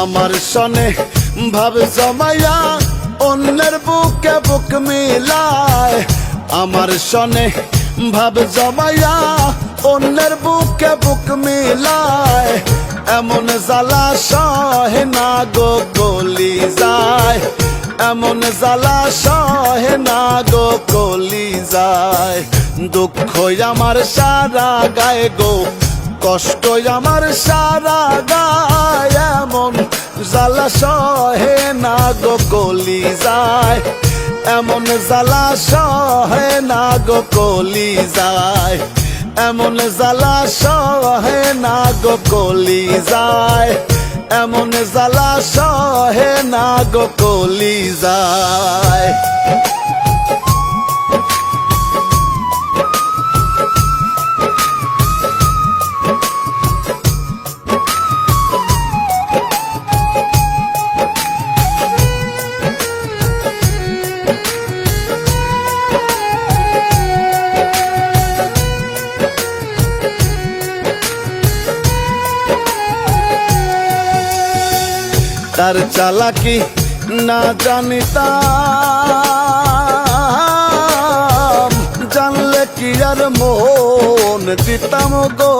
আমার সনে ভাব জমাইয়া, অন্যের বুকে বুক মিলায়। আমার সনে ভাব জমাইয়া, অন্যের বুকে বুক মিলায়। এমন জ্বালা সহে না গো গলি যায়। এমন জ্বালা সহে না গো কলি যায়। দুঃখ আমার সারা গায়ে গো কষ্ট আমার সারা গায়, এমন জ্বালা সহে না গো কলি যায়। এমন জ্বালা সহে না গো কলি যায়। এমন জ্বালা সহে না গো কলি যায়। এমন জ্বালা সহে না গো কলি যায়। তার চালাকি না জানিতাম। জানলে কি আর মন দিতাম গো?